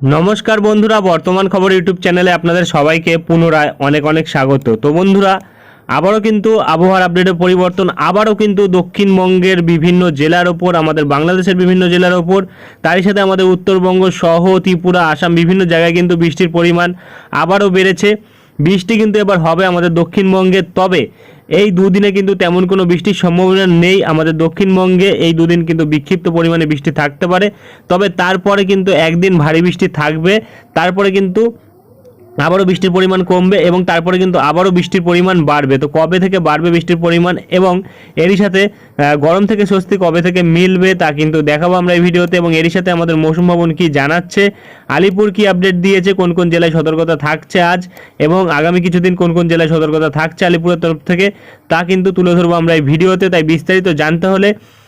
নমস্কার বন্ধুরা, বর্তমান খবর ইউটিউব চ্যানেলে আপনাদের সবাইকে পুনরায় অনেক অনেক স্বাগত। তো বন্ধুরা, আবারও কিন্তু আবহাওয়ার আপডেটের পরিবর্তন, আবারও কিন্তু দক্ষিণবঙ্গের বিভিন্ন জেলার ওপর, আমাদের বাংলাদেশের বিভিন্ন জেলার ওপর, তারই সাথে আমাদের উত্তরবঙ্গ সহ ত্রিপুরা, আসাম বিভিন্ন জায়গায় কিন্তু বৃষ্টির পরিমাণ আবারও বেড়েছে। বৃষ্টি কিন্তু এবার হবে আমাদের দক্ষিণবঙ্গে, তবে এই দুদিনে কিন্তু তেমন কোনো বৃষ্টির সম্ভাবনা নেই। আমাদের দক্ষিণবঙ্গে এই দুদিন কিন্তু বিক্ষিপ্ত পরিমাণে বৃষ্টি থাকতে পারে। তবে তারপরে কিন্তু একদিন ভারী বৃষ্টি থাকবে। তারপরে কিন্তু আবারও বৃষ্টির পরিমাণ কমবে এবং তারপরে কিন্তু আবারও বৃষ্টির পরিমাণ বাড়বে। তো কবে থেকে বাড়বে বৃষ্টির পরিমাণ এবং এরই সাথে গরম থেকে স্বস্তি কবে থেকে মিলবে তা কিন্তু দেখাবো আমরা এই ভিডিওতে এবং এরই সাথে আমাদের মৌসুম ভবন কি জানাচ্ছে, আলিপুর কি আপডেট দিয়েছে, কোন কোন জেলায় সতর্কতা থাকছে আজ এবং আগামী কিছুদিন কোন কোন জেলায় সতর্কতা থাকছে আলিপুরের তরফ থেকে তা কিন্তু তুলে ধরবো আমরা এই ভিডিওতে। তাই বিস্তারিত জানতে হলে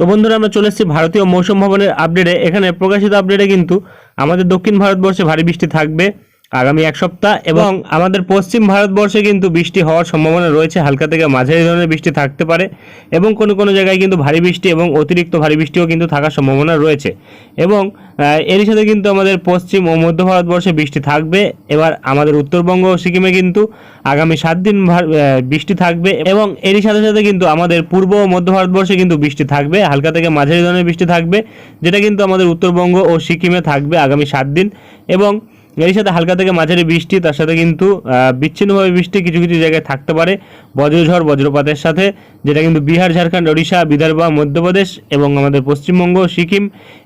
তো বন্ধুরা, আমরা চলে এসেছি ভারতীয় মৌসুম ভবনের আপডেটে এখানে প্রকাশিত আপডেটে কিন্তু আমাদের দক্ষিণ ভারতবর্ষে ভারী বৃষ্টি থাকবে। আগামী এক সপ্তাহ এবং আমাদের পশ্চিম ভারতবর্ষে কিন্তু বৃষ্টি হওয়ার সম্ভাবনা রয়েছে। হালকা থেকে মাঝারি ধরনের বৃষ্টি থাকতে পারে এবং কোনো কোনো জায়গায় কিন্তু ভারী বৃষ্টি এবং অতিরিক্ত ভারী বৃষ্টিও কিন্তু থাকার সম্ভাবনা রয়েছে। এবং এরই সাথে কিন্তু আমাদের পশ্চিম ও মধ্য ভারতবর্ষে বৃষ্টি থাকবে। এবার আমাদের উত্তরবঙ্গ ও সিকিমে কিন্তু আগামী সাত দিন বৃষ্টি থাকবে এবং এরই সাথে সাথে কিন্তু আমাদের পূর্ব ও মধ্য ভারতবর্ষে কিন্তু বৃষ্টি থাকবে। হালকা থেকে মাঝারি ধরনের বৃষ্টি থাকবে যেটা কিন্তু আমাদের উত্তরবঙ্গ ও সিকিমে থাকবে আগামী সাত দিন। এবং এর সাথে হালকা থেকে মাঝারি বৃষ্টি, তার সাথে কিন্তু বিচ্ছিন্নভাবে বৃষ্টি কিছু কিছু জায়গায় থাকতে পারে। বজ্রঝড়, বজ্রপাতের সাথে, যেটা কিন্তু বিহার, ঝাড়খণ্ড, ওড়িশা, বিদর্ভ, মধ্যপ্রদেশ এবং আমাদের পশ্চিমবঙ্গ, সিকিম,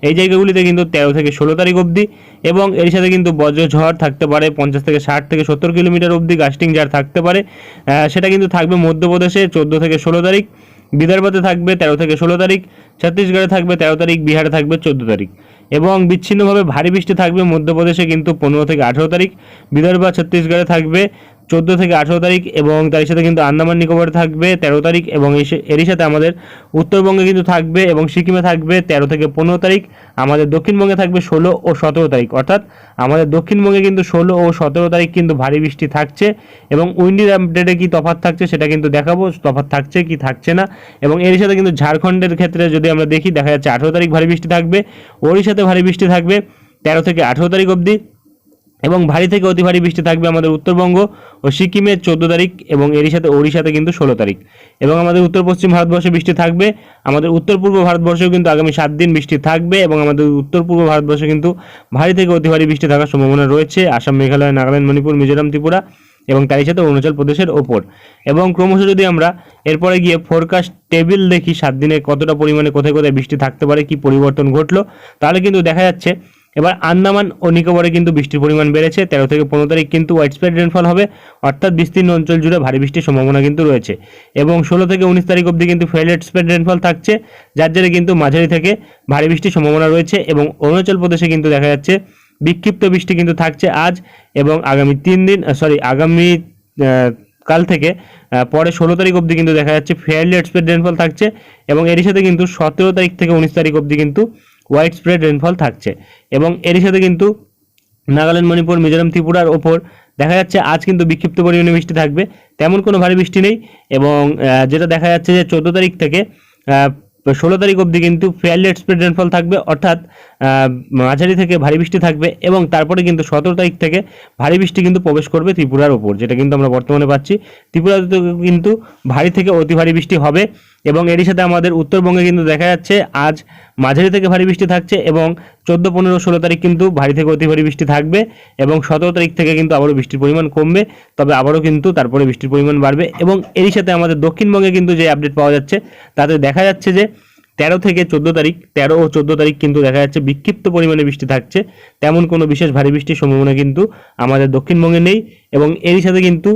এই জায়গাগুলিতে কিন্তু তেরো থেকে ষোলো তারিখ অবধি এবং এর সাথে কিন্তু বজ্রঝড় থাকতে পারে পঞ্চাশ থেকে ষাট থেকে সত্তর কিলোমিটার অবধি, গাস্টিং ঝাড় থাকতে পারে। সেটা কিন্তু থাকবে মধ্যপ্রদেশে চোদ্দ থেকে ষোলো তারিখ, বিদর্ভতে থাকবে তেরো থেকে ষোলো তারিখ, ছত্তিশগড়ে থাকবে তেরো তারিখ, বিহারে থাকবে চোদ্দ তারিখ। এবং বিচ্ছিন্নভাবে ভারী বৃষ্টি থাকবে মধ্যপ্রদেশে কিন্তু পনেরো থেকে আঠেরো তারিখ বিদর্ভ ছত্তিশগড়ে থাকবে চোদ্দ থেকে আঠেরো তারিখ এবং তার সাথে কিন্তু আন্দামান নিকোবরে থাকবে তেরো তারিখ এবং এরই সাথে আমাদের উত্তরবঙ্গে কিন্তু থাকবে এবং সিকিমে থাকবে তেরো থেকে পনেরো তারিখ, আমাদের দক্ষিণবঙ্গে থাকবে ষোলো ও সতেরো তারিখ। অর্থাৎ আমাদের দক্ষিণবঙ্গে কিন্তু ষোলো ও সতেরো তারিখ কিন্তু ভারী বৃষ্টি থাকছে এবং উইন্ডির আপডেটে কি তফাৎ থাকছে সেটা কিন্তু দেখাবো, তফাৎ থাকছে কি থাকছে না এবং এর সাথে কিন্তু ঝাড়খণ্ডের ক্ষেত্রে যদি আমরা দেখি, দেখা যাচ্ছে আঠেরো তারিখ ভারী বৃষ্টি থাকবে ওড়িশাতে ভারী বৃষ্টি থাকবে তেরো থেকে আঠেরো তারিখ অবধি। এবং ভারী থেকে অতি ভারী বৃষ্টি থাকবে আমাদের উত্তরবঙ্গ ও সিকিমে চোদ্দ তারিখ এবং এরই সাথে ওড়িশাতে কিন্তু ষোলো তারিখ। এবং আমাদের উত্তর পশ্চিম ভারতবর্ষে বৃষ্টি থাকবে। আমাদের উত্তর পূর্ব ভারতবর্ষেও কিন্তু আগামী সাত দিন বৃষ্টি থাকবে এবং আমাদের উত্তর পূর্ব ভারতবর্ষে কিন্তু ভারী থেকে অতি ভারী বৃষ্টি থাকার সম্ভাবনা রয়েছে। আসাম, মেঘালয়, নাগাল্যান্ড, মণিপুর, মিজোরাম, ত্রিপুরা এবং তারই সাথে অরুণাচল প্রদেশের ওপর। এবং ক্রমশ যদি আমরা এরপরে গিয়ে ফোরকাস্ট টেবিল দেখি সাত দিনে কতটা পরিমাণে কোথায় কোথায় বৃষ্টি থাকতে পারে, কি পরিবর্তন ঘটলো, তাহলে কিন্তু দেখা যাচ্ছে এবার আন্দামান ও নিকোবরে কিন্তু বৃষ্টির পরিমাণ বেড়েছে। তেরো থেকে পনেরো তারিখ কিন্তু হোয়াইট স্প্রেড রেনফল হবে, অর্থাৎ বিস্তীর্ণ অঞ্চল জুড়ে ভারী বৃষ্টির সম্ভাবনা কিন্তু রয়েছে। এবং ষোলো থেকে উনিশ তারিখ অবধি কিন্তু ফেলেট স্প্রেড রেনফল থাকছে, যার জেরে কিন্তু মাঝারি থেকে ভারী বৃষ্টির সম্ভাবনা রয়েছে এবং অরুণাচল প্রদেশে কিন্তু দেখা যাচ্ছে বিক্ষিপ্ত বৃষ্টি কিন্তু থাকছে আজ এবং আগামী তিন দিন সরি আগামী কাল থেকে পরে ষোলো তারিখ অবধি কিন্তু দেখা যাচ্ছে ফেয়ারলি স্প্রেড রেনফল থাকছে এবং এরই সাথে কিন্তু সতেরো তারিখ থেকে উনিশ তারিখ অবধি কিন্তু হোয়াইট স্প্রেড রেনফল থাকছে। এবং এরই সাথে কিন্তু নাগাল্যান্ড, মণিপুর, মিজোরাম, ত্রিপুরার ওপর দেখা যাচ্ছে আজ কিন্তু বিক্ষিপ্ত পরিমাণে বৃষ্টি থাকবে। তেমন কোনো ভারী বৃষ্টি নেই এবং যেটা দেখা যাচ্ছে যে চোদ্দ তারিখ থেকে ষোলো তারিখ অবধি কিন্তু ফেয়ারলি স্প্রেড রেনফল থাকবে, অর্থাৎ মাঝারি থেকে ভারী বৃষ্টি থাকবে এবং তারপরে কিন্তু সতেরো তারিখ থেকে ভারী বৃষ্টি কিন্তু প্রবেশ করবে ত্রিপুরার ওপর, যেটা কিন্তু আমরা বর্তমানে পাচ্ছি। ত্রিপুরাতে কিন্তু ভারী থেকে অতি ভারী বৃষ্টি হবে। এবং এরই সাথে আমাদের উত্তরবঙ্গে কিন্তু দেখা যাচ্ছে, আজ মাঝারি থেকে ভারী বৃষ্টি থাকছে এবং চোদ্দ, পনেরো, ষোলো তারিখ কিন্তু ভারী থেকে অতি ভারী বৃষ্টি থাকবে এবং সতেরো তারিখ থেকে কিন্তু আবারও বৃষ্টির পরিমাণ কমবে, তবে আবারও কিন্তু তারপরে বৃষ্টির পরিমাণ বাড়বে এবং এরই সাথে আমাদের দক্ষিণবঙ্গে কিন্তু যে আপডেট পাওয়া যাচ্ছে, তাতে দেখা যাচ্ছে যে তেরো থেকে চোদ্দ তারিখ, তেরো ও চোদ্দ তারিখ কিন্তু দেখা যাচ্ছে বিক্ষিপ্ত পরিমাণে বৃষ্টি থাকছে, তেমন কোনো বিশেষ ভারী বৃষ্টির সম্ভাবনা কিন্তু আমাদের দক্ষিণবঙ্গে নেই এবং এরই সাথে কিন্তু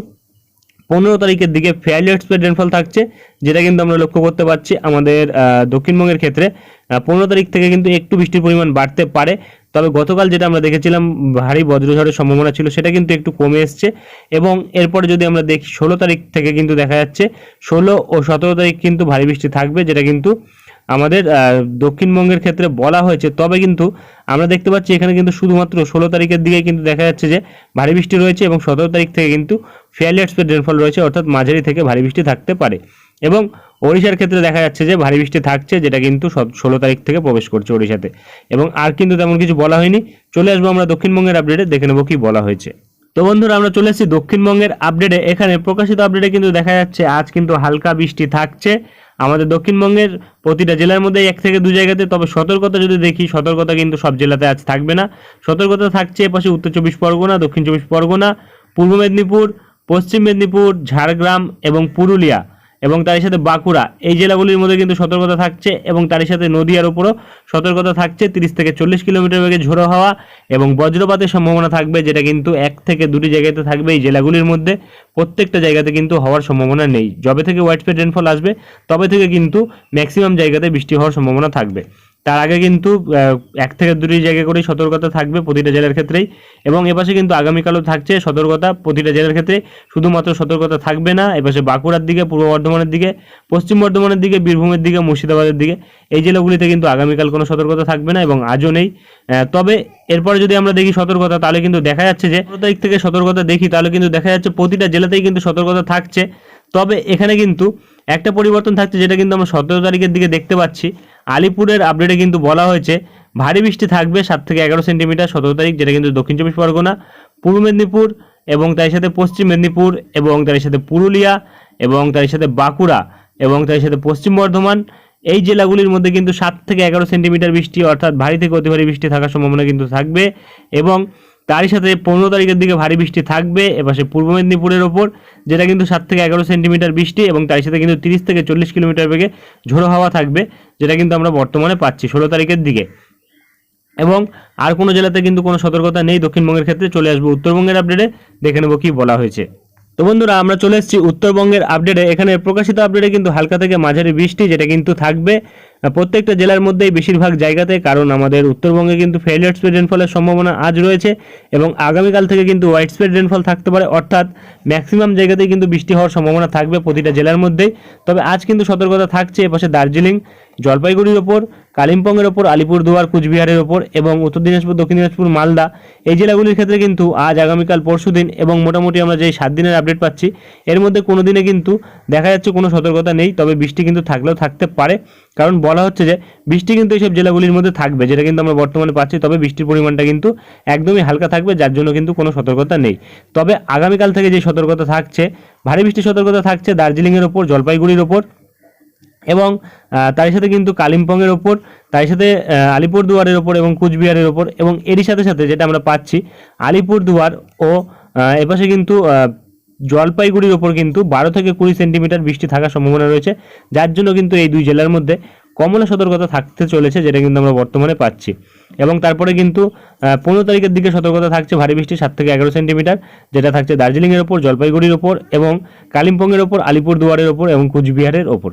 পনেরো তারিখের দিকে ফেয়ারলি স্প্রেড রেনফল থাকছে, যেটা কিন্তু আমরা লক্ষ্য করতে পারছি আমাদের দক্ষিণবঙ্গের ক্ষেত্রে। পনেরো তারিখ থেকে কিন্তু একটু বৃষ্টির পরিমাণ বাড়তে পারে, তবে গতকাল যেটা আমরা দেখেছিলাম, ভারী বজ্রঝড়ের সম্ভাবনা ছিল, সেটা কিন্তু একটু কমে এসছে। এবং এরপরে যদি আমরা দেখি, ষোলো তারিখ থেকে কিন্তু দেখা যাচ্ছে, ষোলো ও সতেরো তারিখ কিন্তু ভারী বৃষ্টি থাকবে, যেটা কিন্তু আমাদের দক্ষিণবঙ্গের ক্ষেত্রে বলা হয়েছে, তবে কিন্তু আমরা দেখতে পাচ্ছি এখানে কিন্তু শুধুমাত্র ষোলো তারিখের দিকে কিন্তু দেখা যাচ্ছে যে ভারী বৃষ্টি রয়েছে এবং সতেরো তারিখ থেকে কিন্তু ফেয়ারলি এক্সপেক্ট রেনফল রয়েছে, অর্থাৎ মাঝারি থেকে ভারী বৃষ্টি থাকতে পারে। এবং ওড়িশার ক্ষেত্রে দেখা যাচ্ছে যে ভারী বৃষ্টি থাকছে, যেটা কিন্তু সব ষোলো তারিখ থেকে প্রবেশ করছে ওড়িশাতে। এবং আর কিন্তু তেমন কিছু বলা হয়নি। চলে আসব আমরা দক্ষিণবঙ্গের আপডেটে দেখে নেব কি বলা হয়েছে। তো বন্ধুরা, আমরা চলে এসেছি দক্ষিণবঙ্গের আপডেটে এখানে প্রকাশিত আপডেটে কিন্তু দেখা যাচ্ছে, আজ কিন্তু হালকা বৃষ্টি থাকছে। আমাদের দক্ষিণবঙ্গের প্রতিটা জেলার মধ্যে এক থেকে দু জায়গাতে, তবে সতর্কতা যদি দেখি, সতর্কতা কিন্তু সব জেলাতে আজ থাকবে না। সতর্কতা থাকছে এপাশে উত্তর চব্বিশ পরগনা, দক্ষিণ চব্বিশ পরগনা, পূর্ব মেদিনীপুর, পশ্চিম মেদিনীপুর, ঝাড়গ্রাম এবং পুরুলিয়া। এবং তার সাথে বাঁকুড়া। এই জেলাগুলির মধ্যে কিন্তু সতর্কতা থাকছে এবং তার সাথে নদীয়ার উপরও সতর্কতা থাকছে। তিরিশ থেকে চল্লিশ কিলোমিটার বেগে ঝোড়ো হওয়া এবং বজ্রপাতের সম্ভাবনা থাকবে, যেটা কিন্তু এক থেকে দুটি জায়গাতে থাকবে এই জেলাগুলির মধ্যে। প্রত্যেকটা জায়গাতে কিন্তু হওয়ার সম্ভাবনা নেই। যবে থেকে হোয়াইট ফেড রেনফল আসবে, তবে থেকে কিন্তু ম্যাক্সিমাম জায়গাতে বৃষ্টি হওয়ার সম্ভাবনা থাকবে। তার আগে কিন্তু এক থেকে দুটি জায়গা করেই সতর্কতা থাকবে প্রতিটা জেলার ক্ষেত্রেই। এবং এপাশে কিন্তু আগামীকালও থাকছে সতর্কতা প্রতিটা জেলার ক্ষেত্রে। শুধুমাত্র সতর্কতা থাকবে না, এপাশে বাঁকুড়ার দিকে, পূর্ব বর্ধমানের দিকে, পশ্চিম বর্ধমানের দিকে, বীরভূমের দিকে, মুর্শিদাবাদের দিকে, এই জেলাগুলিতে কিন্তু আগামীকাল কোনো সতর্কতা থাকবে না এবং আজও নেই। তবে এরপরে যদি আমরা দেখি সতর্কতা, তাহলে কিন্তু দেখা যাচ্ছে যে, পনেরো তারিখ থেকে সতর্কতা দেখি, তাহলে কিন্তু দেখা যাচ্ছে প্রতিটা জেলাতেই কিন্তু সতর্কতা থাকছে। তবে এখানে কিন্তু একটা পরিবর্তন থাকছে, যেটা কিন্তু আমরা সতেরো তারিখের দিকে দেখতে পাচ্ছি। আলিপুরের আপডেটে কিন্তু বলা হয়েছে, ভারী বৃষ্টি থাকবে সাত থেকে এগারো সেন্টিমিটার সতেরো তারিখ, যেটা কিন্তু দক্ষিণ চব্বিশ পরগনা, পূর্ব মেদিনীপুর এবং তার সাথে পশ্চিম মেদিনীপুর এবং তার সাথে পুরুলিয়া এবং তার সাথে বাঁকুড়া এবং তার সাথে পশ্চিম বর্ধমান। এই জেলাগুলির মধ্যে কিন্তু সাত থেকে এগারো সেন্টিমিটার বৃষ্টি অর্থাৎ ভারী থেকে অতি ভারী বৃষ্টি থাকার সম্ভাবনা কিন্তু থাকবে এবং তারই সাথে পনেরো তারিখের দিকে ভারী বৃষ্টি থাকবে, এপাশে পূর্ব মেদিনীপুরের ওপর, যেটা কিন্তু সাত থেকে এগারো সেন্টিমিটার বৃষ্টি এবং তার সাথে কিন্তু তিরিশ থেকে চল্লিশ কিলোমিটার বেগে ঝোড়ো হাওয়া থাকবে, যেটা কিন্তু আমরা বর্তমানে পাচ্ছি ষোলো তারিখের দিকে। এবং আর কোনো জেলাতে কিন্তু কোনো সতর্কতা নেই, দক্ষিণবঙ্গের ক্ষেত্রে চলে আসব উত্তরবঙ্গের আপডেটে দেখে নেব কি বলা হয়েছে। তো বন্ধুরা, আমরা চলে এসেছি উত্তরবঙ্গের আপডেটে এখানে প্রকাশিত আপডেটে কিন্তু হালকা থেকে মাঝারি বৃষ্টি, যেটা কিন্তু থাকবে। প্রত্যেকটা জেলার মধ্যেই বেশিরভাগ জায়গাতে, কারণ আমাদের উত্তরবঙ্গে কিন্তু ফেলিয়ার স্প্রেড রেনফলের সম্ভাবনা আজ রয়েছে এবং আগামীকাল থেকে কিন্তু হোয়াইট স্প্রেড রেনফল থাকতে পারে, অর্থাৎ ম্যাক্সিমাম জায়গাতেই কিন্তু বৃষ্টি হওয়ার সম্ভাবনা থাকবে প্রতিটা জেলার মধ্যেই। তবে আজ কিন্তু সতর্কতা থাকছে এপাশে দার্জিলিং। জলপাইগুড়ির ওপর, কালিম্পংয়ের ওপর, আলিপুরদুয়ার, কুচবিহারের ওপর এবং উত্তর দিনাজপুর, দক্ষিণ দিনাজপুর, মালদা এই জেলাগুলির ক্ষেত্রে কিন্তু আজ আগামীকাল পরশুদিন এবং মোটামুটি আমরা যে সাত দিনের আপডেট পাচ্ছি, এর মধ্যে কোনো দিনে কিন্তু দেখা যাচ্ছে কোনো সতর্কতা নেই, তবে বৃষ্টি কিন্তু থাকলেও থাকতে পারে। কারণ বলা হচ্ছে যে, বৃষ্টি কিন্তু এইসব জেলাগুলির মধ্যে থাকবে, যেটা কিন্তু আমরা বর্তমানে পাচ্ছি, তবে বৃষ্টির পরিমাণটা কিন্তু একদমই হালকা থাকবে, যার জন্য কিন্তু কোনো সতর্কতা নেই। তবে আগামীকাল থেকে যে সতর্কতা থাকছে, ভারী বৃষ্টির সতর্কতা থাকছে দার্জিলিংয়ের ওপর, জলপাইগুড়ির ওপর এবং তার সাথে কিন্তু কালিম্পংয়ের ওপর তার সাথে আলিপুরদুয়ারের ওপর এবং কুচবিহারের ওপর এবং এরই সাথে সাথে যেটা আমরা পাচ্ছি, আলিপুরদুয়ার ও এপাশে কিন্তু জলপাইগুড়ির ওপর কিন্তু বারো থেকে কুড়ি সেন্টিমিটার বৃষ্টি থাকার সম্ভাবনা রয়েছে। যার জন্য কিন্তু এই দুই জেলার মধ্যে কমলা সতর্কতা থাকতে চলেছে, যেটা কিন্তু আমরা বর্তমানে পাচ্ছি। এবং তারপরে কিন্তু পনেরো তারিখের দিকে সতর্কতা থাকছে ভারী বৃষ্টি সাত থেকে এগারো সেন্টিমিটার, যেটা থাকছে দার্জিলিংয়ের ওপর, জলপাইগুড়ির ওপর এবং কালিম্পংয়ের ওপর, আলিপুরদুয়ারের ওপর এবং কুচবিহারের ওপর।